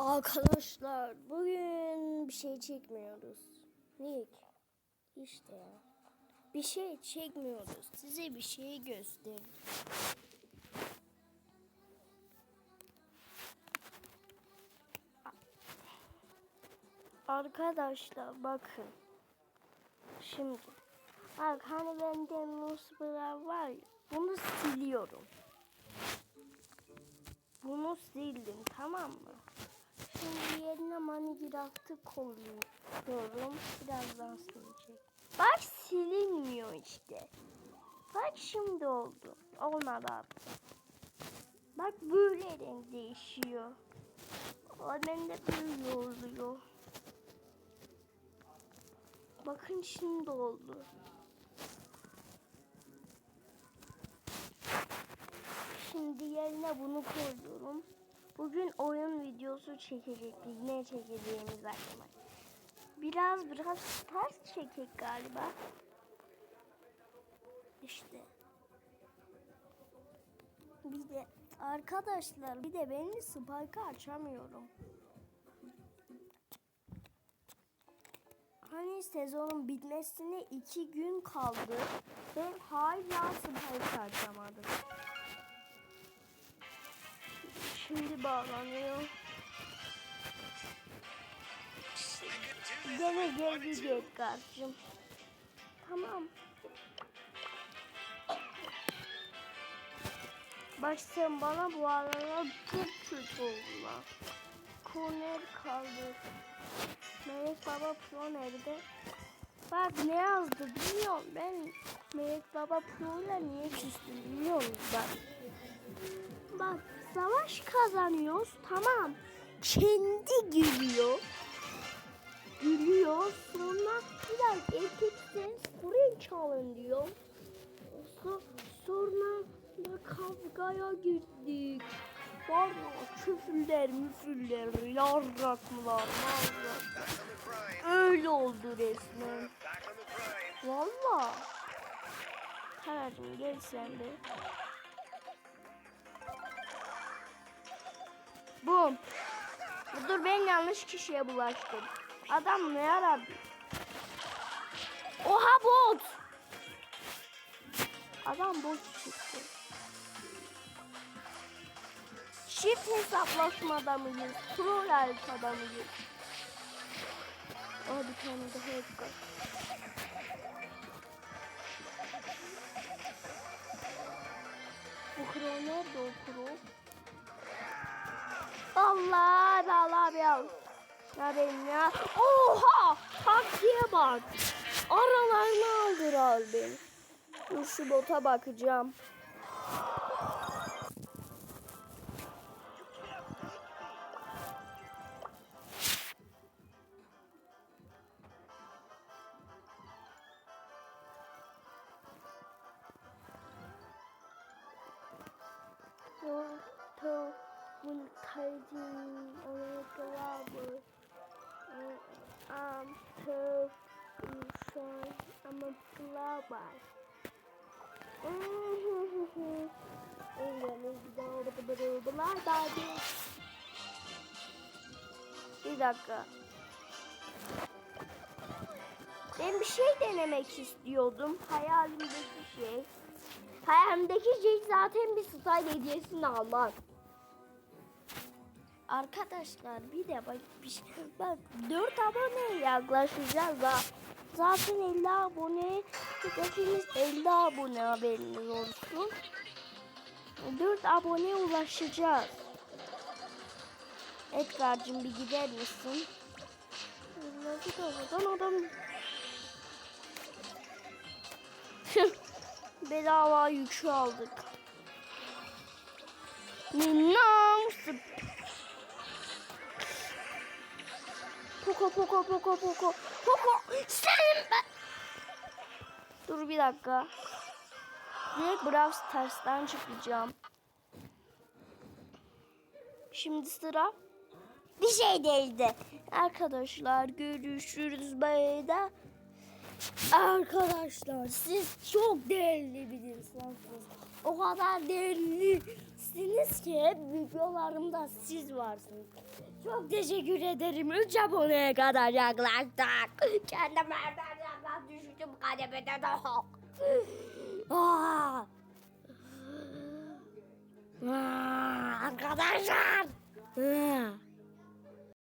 Arkadaşlar bugün bir şey çekmiyoruz. Nick işte ya. Bir şey çekmiyoruz. Size bir şey göster. Arkadaşlar bakın. Şimdi bak hani bende musbara var ya, bunu siliyorum. Bunu sildim tamam mı? Şimdi yerine manigraftı koyuyorum. Birazdan silecek. Bak silinmiyor işte. Bak şimdi oldu. Olmadı artık. Bak böyle renk değişiyor. O bende böyle oluyor. Bakın şimdi oldu. Şimdi yerine bunu koyuyorum. Bugün oyun videosu çekecektik. Ne çekeceğimiz aklıma. Biraz biraz ters çekek galiba. İşte. Bir de arkadaşlar bir de ben de Spike'ı açamıyorum. Hani sezonun bitmesine iki gün kaldı. Ben hala Spike'ı açamadım. Şimdi bağlanıyor. Gene geldi Gekkar'cığım. Tamam. Bak sen bana bu arada çok kötü oldular. Korner kaldı. Melek Baba Pro nerede? Bak ne yazdı bilmiyorum ben Melek Baba Pro'yla niye küstüm biliyorum bak. Bak savaş kazanıyoruz tamam. Kendi gülüyor. Gülüyor sonra biraz erkekten sprint çalın diyor. So- Sonra da kavgaya girdik. Var ya küfürler müfürler yarraklar. Öyle oldu resmen. Valla. Kararım gel sen de. Bum. Dur ben yanlış kişiye bulaştım. Adam ne aradı? Oha bot. Adam bot çıktı. Çift hesaplaşmada mıyız? Pro haritada mıyız? Aa bir tane daha Edgar. Bu Pro nerede o Pro? Allah Allah be al. Ya benim ya. Oha! Taktiğe bak. Aralarını aldılar beni. Dur şu bota bakacağım. To multiting ayakkabı am to son ama global Bir dakika. Ben bir şey denemek istiyordum. Hayalimdeki şey. Hayalimdeki şey zaten bir style hediyesini almak. Arkadaşlar bir de bak bir şey, bak 4 aboneye yaklaşacağız ha. Zaten 50 abone hedefimiz 50 abone haberiniz olsun. 4 aboneye ulaşacağız. Edgar'cığım bir gider misin? Nasıl adam Bedava yükü aldık. Minnam Poco poco poco poco poco senin ben. Dur bir dakika. Direkt Brawl Stars'tan çıkacağım. Şimdi sıra bir şey değildi. Arkadaşlar görüşürüz bayda. Arkadaşlar siz çok değerli bir insansınız. O kadar değerli diyeceksiniz ki videolarımda siz varsınız. Çok teşekkür ederim. 3 aboneye kadar yaklaştık. Kendi merdivenlerden düştüm kademede daha. Aa! Aa, arkadaşlar. Aa!